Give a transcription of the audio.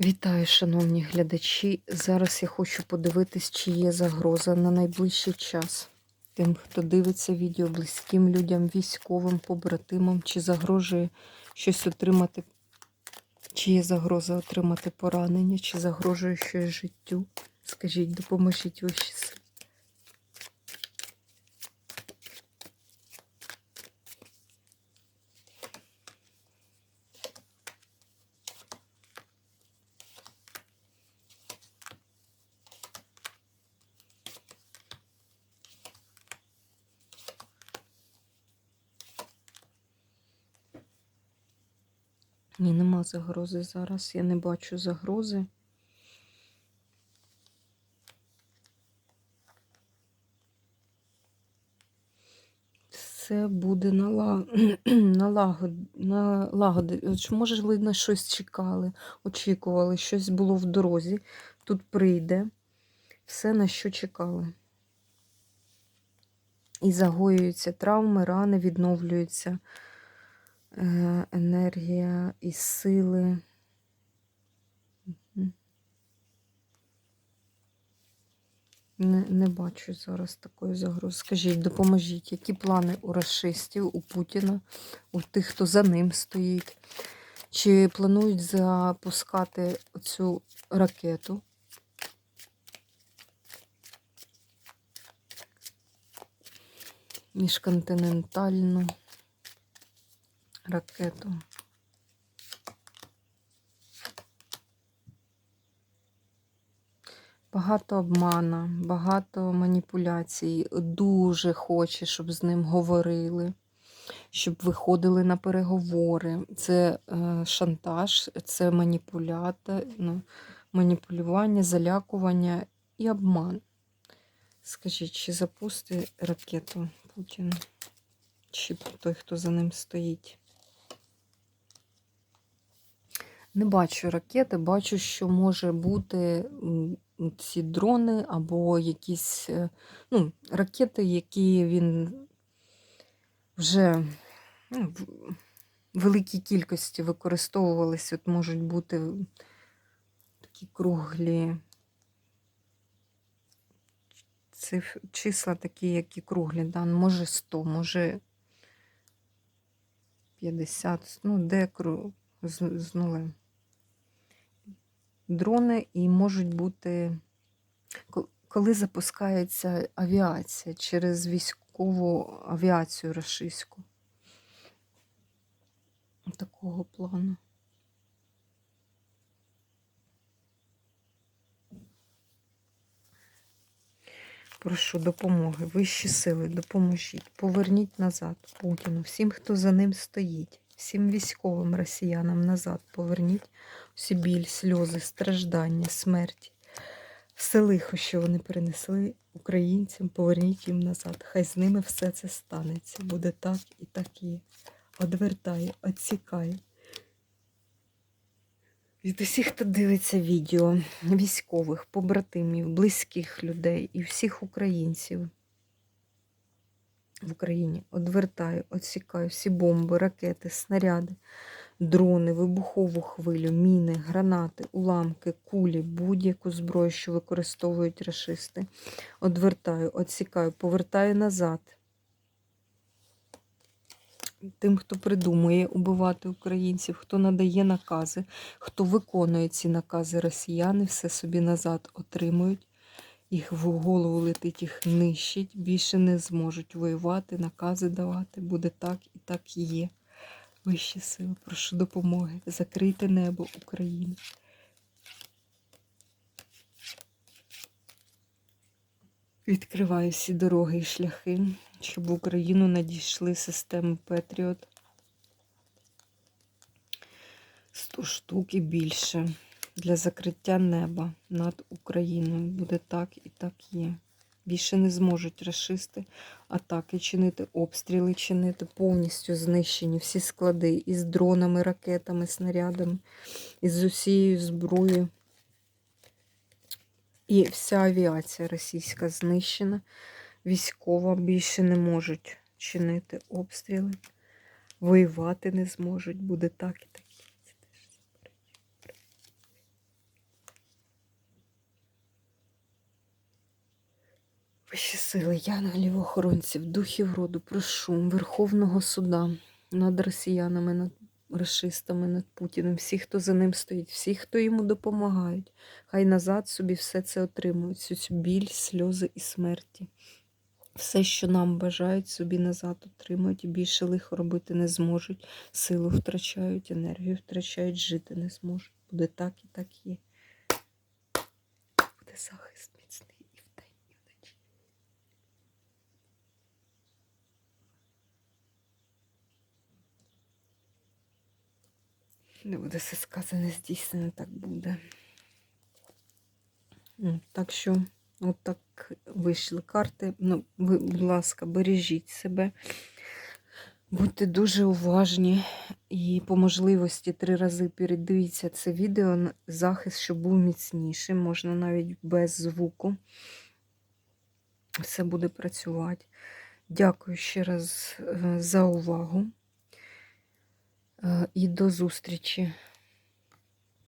Вітаю, шановні глядачі. Зараз я хочу подивитись, чи є загроза на найближчий час. Тим, хто дивиться відео близьким людям, військовим, побратимам, чи загрожує щось отримати, чи є загроза отримати поранення, чи загрожує щось життю. Скажіть, допоможіть вищі Ні, нема загрози зараз. Я не бачу загрози. Все буде нала- налагод... налагоди. Може, на щось чекали, очікували, щось було в дорозі. Тут прийде все, на що чекали. І загоюються травми, рани, відновлюються енергія і сили. Не, не бачу зараз такої загрози. Скажіть, допоможіть, які плани у расистів, у Путіна, у тих, хто за ним стоїть? Чи планують запускати цю ракету? Міжконтинентальну ракету. Багато обмана, багато маніпуляцій. Дуже хоче, щоб з ним говорили, щоб виходили на переговори. Це е, шантаж, це ну, маніпулювання, залякування і обман. Скажіть, чи запусти ракету Путін? Чи той, хто за ним стоїть? Не бачу ракети, бачу, що може бути ці дрони або якісь е, ну, ракети, які він вже ну, в великій кількості використовувалися. От можуть бути такі круглі циф... числа такі, які круглі, да? ну, може 100, може 50, ну, де з, з нулем. Дрони і можуть бути, коли запускається авіація через військову авіацію рашистську. Такого плану. Прошу допомоги, вищі сили, допоможіть. Поверніть назад Путіну, всім, хто за ним стоїть, всім військовим росіянам назад. Поверніть всі біль, сльози, страждання, смерті. Все лихо, що вони перенесли українцям, поверніть їм назад. Хай з ними все це станеться. Буде так і так є. Одвертай, відсікай. Від усіх, хто дивиться відео, військових, побратимів, близьких людей і всіх українців в Україні одвертаю, відсікаю всі бомби, ракети, снаряди, дрони, вибухову хвилю, міни, гранати, уламки, кулі, будь-яку зброю, що використовують рашисти. Одвертаю, відсікаю, повертаю назад. Тим, хто придумує убивати українців, хто надає накази, хто виконує ці накази росіяни, все собі назад отримують. Їх в голову летить, їх нищить, більше не зможуть воювати, накази давати. Буде так і так є. Вищі сили, прошу допомоги. Закрийте небо України. Відкриваю всі дороги і шляхи, щоб в Україну надійшли системи Петріот. 100 штук і більше для закриття неба над Україною. Буде так і так є. Більше не зможуть расисти атаки чинити, обстріли чинити, повністю знищені всі склади із дронами, ракетами, снарядами, із усією зброєю. І вся авіація російська знищена. Військова більше не можуть чинити обстріли, воювати не зможуть. Буде так і так. Вищі сили, янголів, охоронців, духів роду, прошу Верховного суда над росіянами, над расистами, над Путіним, всі, хто за ним стоїть, всі, хто йому допомагають, хай назад собі все це отримують, цю біль, сльози і смерті. Все, що нам бажають, собі назад отримують і більше лихо робити не зможуть. Силу втрачають, енергію втрачають, жити не зможуть. Буде так і так є. Буде захист міцний і вдень, і вночі. Не буде все сказане, здійснено, так буде. Так що, от так вийшли карти. Ну, ви, будь ласка, бережіть себе. Будьте дуже уважні і по можливості три рази передивіться це відео. н- Захист, щоб був міцнішим, можна навіть без звуку. Все буде працювати. Дякую ще раз е, за увагу. Е, І до зустрічі